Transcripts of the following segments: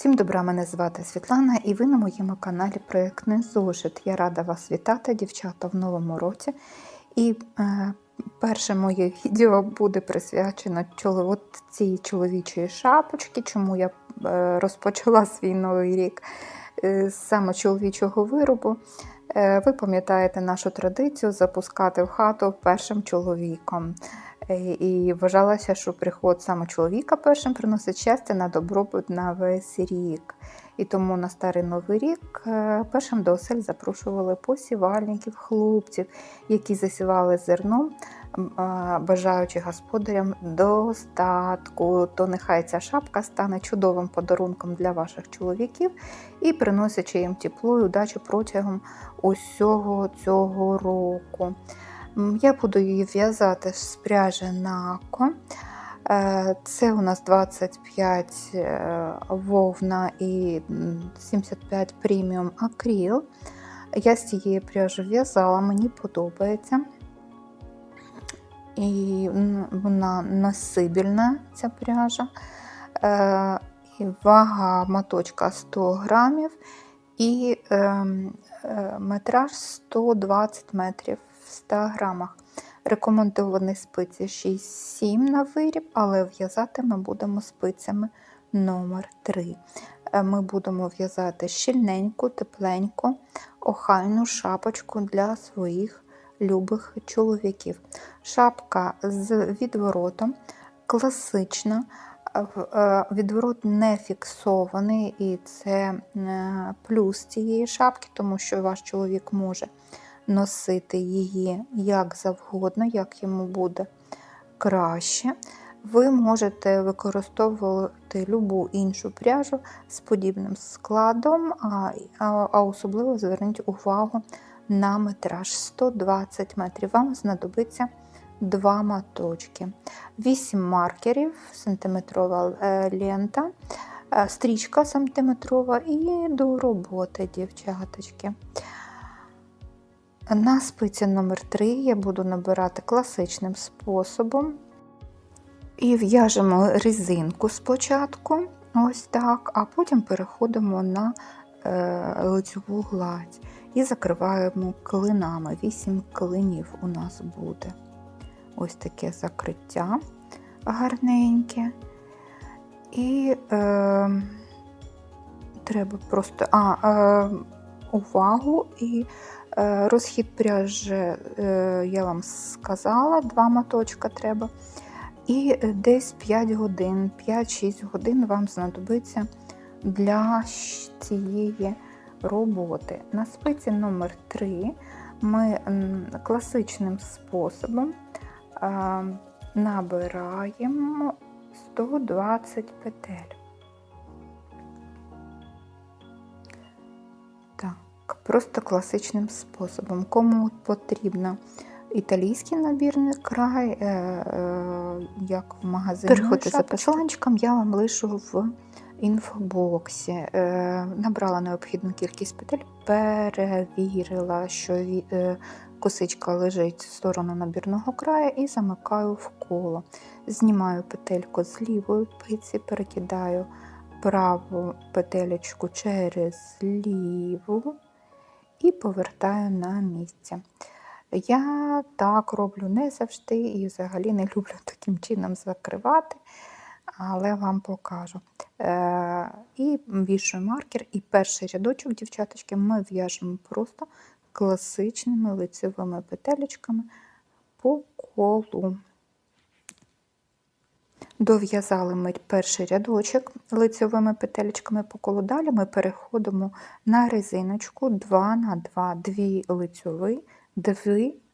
Всім добра, мене звати Світлана і ви на моєму каналі Проєктний Зошит. Я рада вас вітати, дівчата, в новому році. І е, перше моє відео буде присвячено от цій чоловічої шапочки, чому я е, розпочала свій новий рік е, з саме чоловічого виробу. Е, ви пам'ятаєте нашу традицію запускати в хату першим чоловіком. І вважалося, що приход саме чоловіка першим приносить щастя на добробут на весь рік. І тому на старий новий рік е, першим до осель запрошували посівальників, хлопців, які засівали зерном, бажаючи господарям достатку. То нехай ця шапка стане чудовим подарунком для ваших чоловіків і приносячи їм тепло і удачу протягом усього цього року. Я буду її в'язати з пряжі Нако. Е, Це у нас 25 е, вовна і 75 преміум акріл. Я з цієї пряжі в'язала, мені подобається. І вона носибельна, ця пряжа. Е, вага моточка 100 грамів і ем, метраж 120 метрів в 100 грамах. Рекомендовані спиці 6-7 на виріб, але в'язати ми будемо спицями номер 3 Ми будемо в'язати щільненьку, тепленьку, охайну шапочку для своїх любих чоловіків. Шапка з відворотом, класична, е, відворот не фіксований, і це е, плюс цієї шапки, тому що ваш чоловік може носити її як завгодно, як йому буде краще. Ви можете використовувати любу іншу пряжу з подібним складом, а, а, а особливо зверніть увагу на метраж 120 метрів. Вам знадобиться два моточки, 8 маркерів, сантиметрова е, лента, е, стрічка сантиметрова і до роботи, дівчаточки. На спиці номер 3 я буду набирати класичним способом. І в'яжемо резинку спочатку, ось так, а потім переходимо на е, лицьову гладь і закриваємо клинами. 8 клинів у нас буде. Ось таке закриття гарненьке. І е, треба просто а, е, увагу і е, розхід пряжі, е, я вам сказала, два моточка треба. І десь 5 годин, 5-6 годин вам знадобиться для цієї роботи. На спиці номер 3 ми класичним способом набираємо 120 петель. Так, просто класичним способом. Кому потрібно італійський набірний край, е, е, як в магазині. Переходьте за посиланчиком, я вам лишу в інфобоксі. Е, Набрала необхідну кількість петель, перевірила, що ві- е, косичка лежить в сторону набірного краю і замикаю в коло. Знімаю петельку з лівої пиці, перекидаю праву петелечку через ліву і повертаю на місце. Я так роблю не завжди і взагалі не люблю таким чином закривати, але вам покажу. Е, і вішаю маркер, і перший рядочок, дівчаточки, ми в'яжемо просто класичними лицевими петелечками по колу. Дов'язали ми перший рядочок лицевими петелечками по колу. Далі ми переходимо на резиночку 2 на 2, 2 лицьові, 2,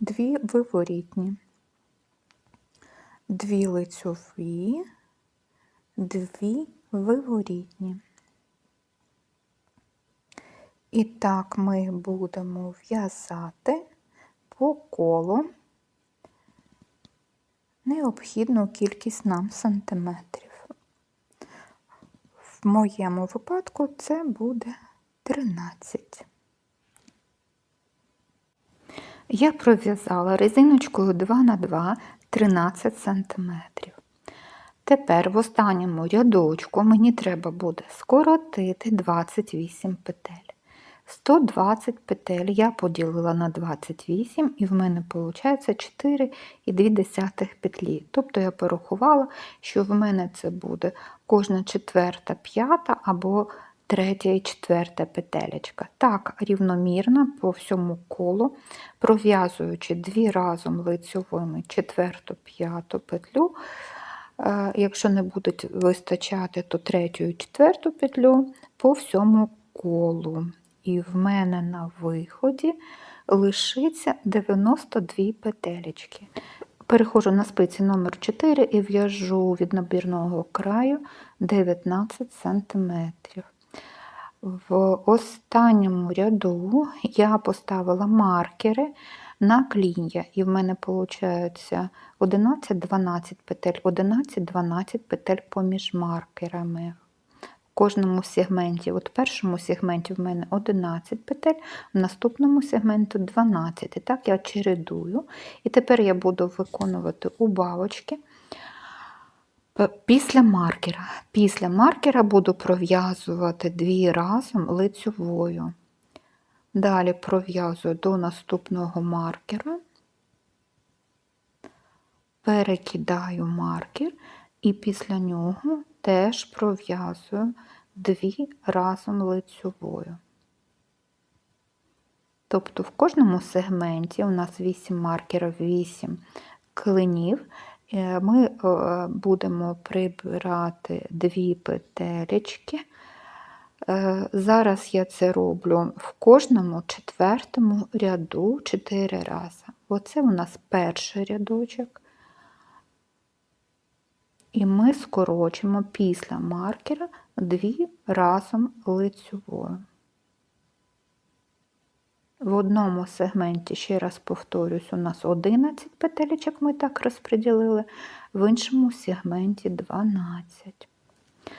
2 виворітні. 2 лицьові, 2 виворітні. І так ми будемо в'язати по колу необхідну кількість нам сантиметрів. В моєму випадку це буде 13. Я пров'язала резиночкою 2 на 2 13 сантиметрів. Тепер в останньому рядочку мені треба буде скоротити 28 петель. 120 петель я поділила на 28, і в мене виходить 4,2 петлі. Тобто я порахувала, що в мене це буде кожна четверта, п'ята або третя і четверта петелечка. Так, рівномірно по всьому колу, пров'язуючи дві разом лицьовими четверту, п'яту петлю. Е, Якщо не будуть вистачати, то третю і четверту петлю по всьому колу. І в мене на виході лишиться 92 петелечки. Переходжу на спиці номер 4 і в'яжу від набірного краю 19 см. В останньому ряду я поставила маркери на клін'я, і в мене виходить 11-12 петель, 11-12 петель поміж маркерами. Кожному сегменті, от в першому сегменті в мене 11 петель, в наступному сегменті 12. І так я чередую. І тепер я буду виконувати убавочки. Після маркера. Після маркера буду пров'язувати дві разом лицьовою. Далі пров'язую до наступного маркера, перекидаю маркер і після нього теж пров'язую дві разом лицьовою. Тобто в кожному сегменті у нас 8 маркерів, 8 клинів. Е, Ми е, будемо прибирати дві петелечки. Е, Зараз я це роблю в кожному четвертому ряду 4 рази. Оце у нас перший рядочок. І ми скорочимо після маркера дві разом лицьовою. В одному сегменті, ще раз повторюсь, у нас 11 петелечок ми так розподілили, в іншому сегменті 12.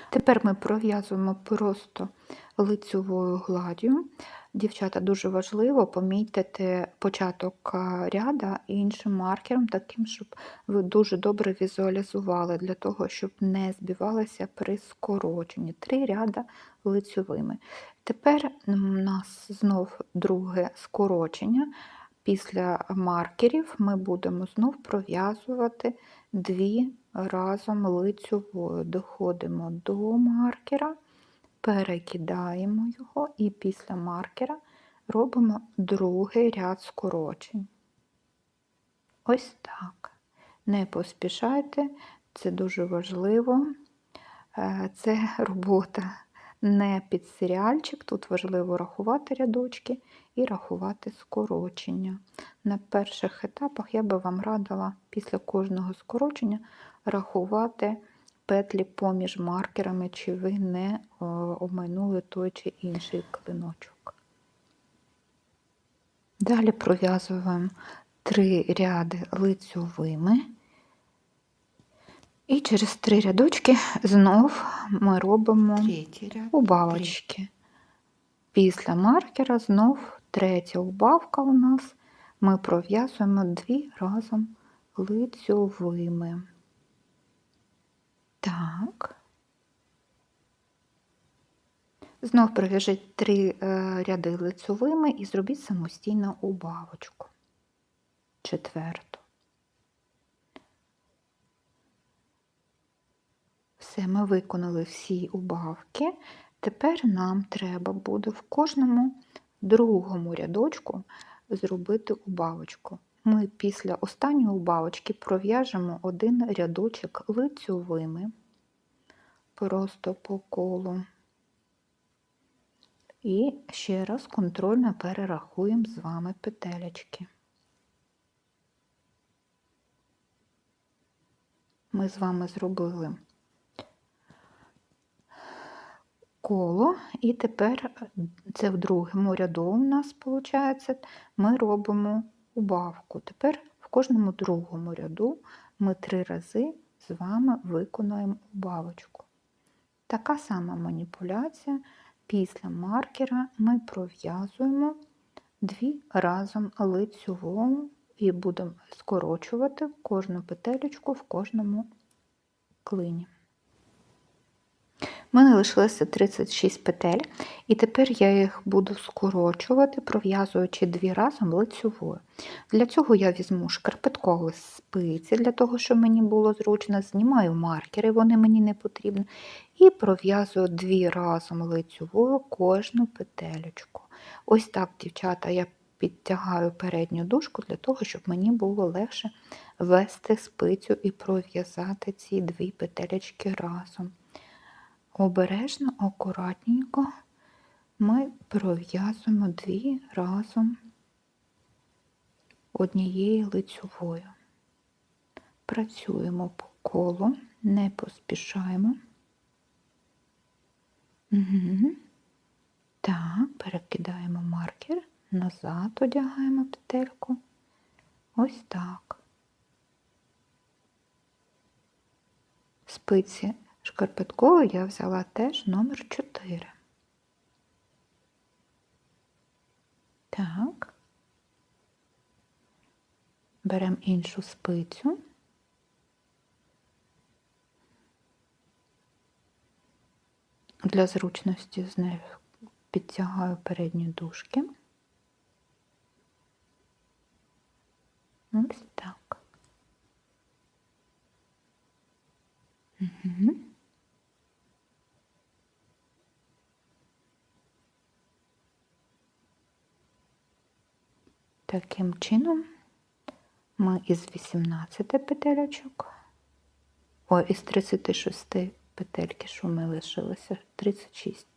Тепер ми пров'язуємо просто лицьовою гладдю. Дівчата, дуже важливо помітити початок а, ряда іншим маркером, таким, щоб ви дуже добре візуалізували, для того, щоб не збивалися при скороченні. Три ряда лицьовими. Тепер у нас знов друге скорочення. Після маркерів ми будемо знов пров'язувати дві разом лицьовою. Доходимо до маркера, перекидаємо його і після маркера робимо другий ряд скорочень. Ось так. Не поспішайте, це дуже важливо. Е, Це робота не під серіальчик, тут важливо рахувати рядочки і рахувати скорочення. На перших етапах я би вам радила після кожного скорочення рахувати петлі поміж маркерами, чи ви не о, обминули той чи інший клиночок. Далі пров'язуємо три ряди лицьовими. І через три рядочки знов ми робимо убавочки. Після маркера знов третя убавка у нас. Ми пров'язуємо дві разом лицьовими. Так. Знов пров'яжіть три е, ряди лицьовими і зробіть самостійно убавочку. Четверту. Все, ми виконали всі убавки. Тепер нам треба буде в кожному другому рядочку зробити убавочку. Ми після останньої убавочки пров'яжемо один рядочок лицьовими, просто по колу. І ще раз контрольно перерахуємо з вами петелечки. Ми з вами зробили коло, і тепер це в другому ряду у нас виходить, ми робимо убавку. Тепер в кожному другому ряду ми три рази з вами виконуємо убавочку. Така сама маніпуляція. Після маркера ми пров'язуємо дві разом лицьову і будемо скорочувати кожну петелечку в кожному клині. У мене лишилося 36 петель, і тепер я їх буду скорочувати, пров'язуючи дві разом лицьовою. Для цього я візьму шкарпеткові спиці, для того, щоб мені було зручно, знімаю маркери, вони мені не потрібні, і пров'язую дві разом лицьовою кожну петелечку. Ось так, дівчата, я підтягаю передню дужку для того, щоб мені було легше ввести спицю і пров'язати ці дві петелечки разом. Обережно, акуратненько ми пров'язуємо дві разом однією лицьовою. Працюємо по колу, не поспішаємо. Угу. Так, перекидаємо маркер, назад одягаємо петельку. Ось так. Спиці шкарпеткову я взяла теж номер 4. Так. Беремо іншу спицю. Для зручності з нею підтягаю передні дужки. Ось так. Угу. Таким чином ми із 18 петелечок, о, із 36 петельки, що ми лишилося, 36,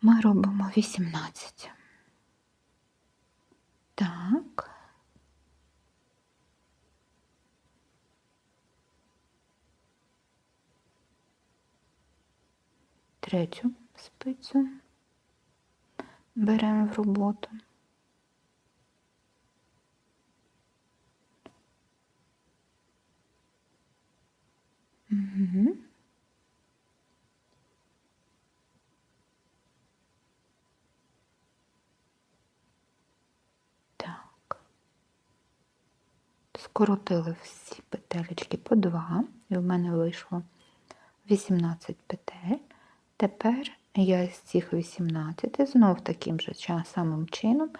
ми робимо 18. Так. Третю спицю беремо в роботу. Скоротили всі петелечки по два, і в мене вийшло 18 петель. Тепер я з цих 18 знов таким же самим чином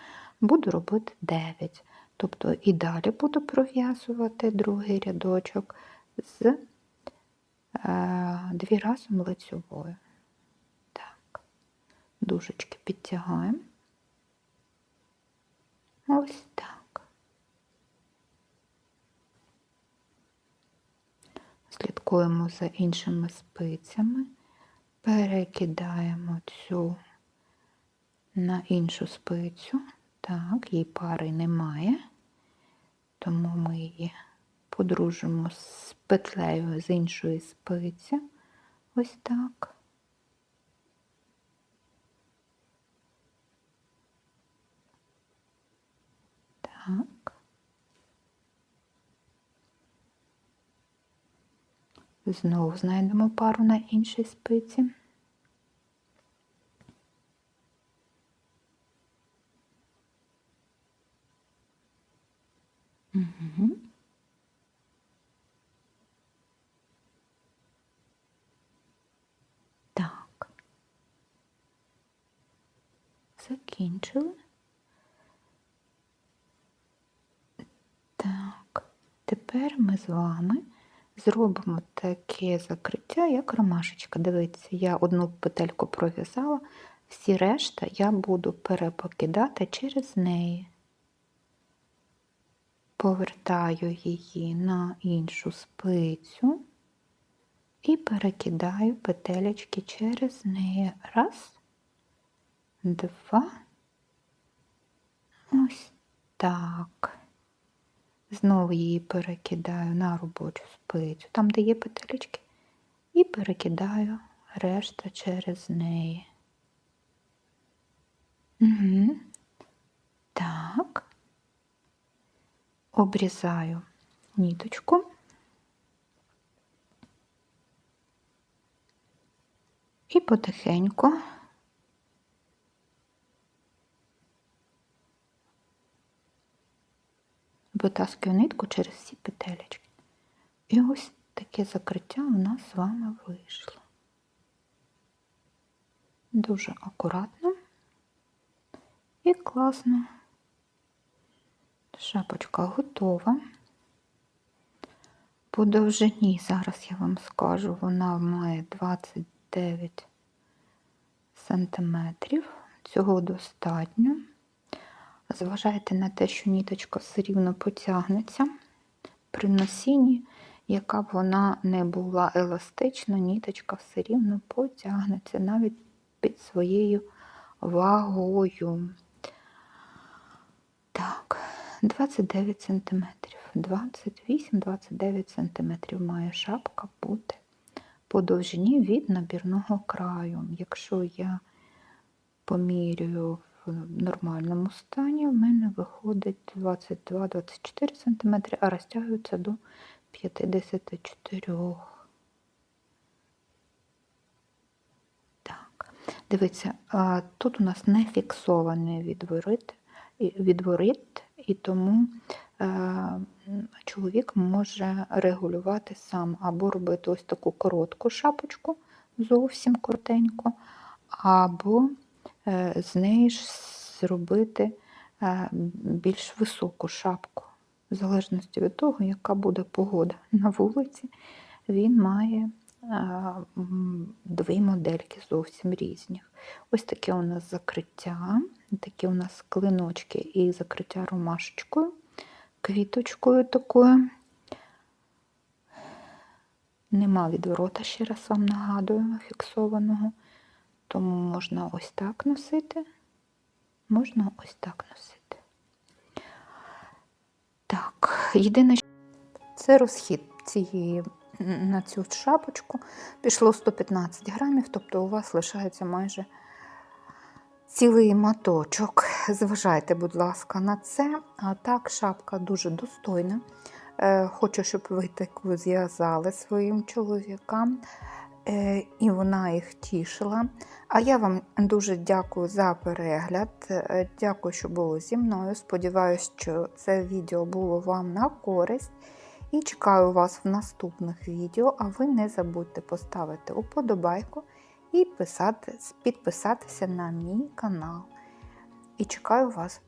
буду робити 9. Тобто і далі буду пров'язувати другий рядочок з дві разом лицьовою. Так, дужечки підтягаємо. Ось так. Слідкуємо за іншими спицями, перекидаємо цю на іншу спицю. Так, їй пари немає, тому ми її подружимо з петлею з іншої спиці. Ось так. Так. Знову знайдемо пару на іншій спиці. Угу. Закінчили. Так, тепер ми з вами зробимо таке закриття, як ромашечка. Дивіться, я одну петельку пров'язала, всі решта я буду перепокидати через неї. Повертаю її на іншу спицю і перекидаю петелечки через неї. Раз, два. Так. Знову її перекидаю на робочу спицю, там, де є петелечки, і перекидаю решта через неї. Угу. Так, обрізаю ніточку. І потихеньку витаскую нитку через всі петелечки. І ось таке закриття у нас з вами вийшло. Дуже акуратно і класно. Шапочка готова. По довжині, зараз я вам скажу, вона має 29 сантиметрів. Цього достатньо. Зважайте на те, що ніточка все рівно потягнеться. При носінні, яка б вона не була еластична, ніточка все рівно потягнеться навіть під своєю вагою. Так, 29 см. 28-29 см має шапка бути по довжині від набірного краю. Якщо я помірюю в нормальному стані, в мене виходить 22-24 см, а розтягується до 54 Так, дивіться, тут у нас не фіксований відворит, відворит, і тому е, чоловік може регулювати сам або робити ось таку коротку шапочку, зовсім коротеньку, або з неї ж зробити е, більш високу шапку. В залежності від того, яка буде погода на вулиці, він має е, дві модельки зовсім різних. Ось таке у нас закриття, такі у нас клиночки і закриття ромашечкою, квіточкою такою. Нема відворота, ще раз вам нагадую, фіксованого. Тому можна ось так носити, можна ось так носити. Так, єдине, що це розхід цієї на цю шапочку пішло 115 грамів, тобто у вас лишається майже цілий маточок. Зважайте, будь ласка, на це. А так, шапка дуже достойна. Е, Хочу, щоб ви таку зв'язали своїм чоловікам, і вона їх тішила. А я вам дуже дякую за перегляд. Е, Дякую, що були зі мною. Сподіваюсь, що це відео було вам на користь. І чекаю вас в наступних відео. А ви не забудьте поставити уподобайку і писати, підписатися на мій канал. І чекаю вас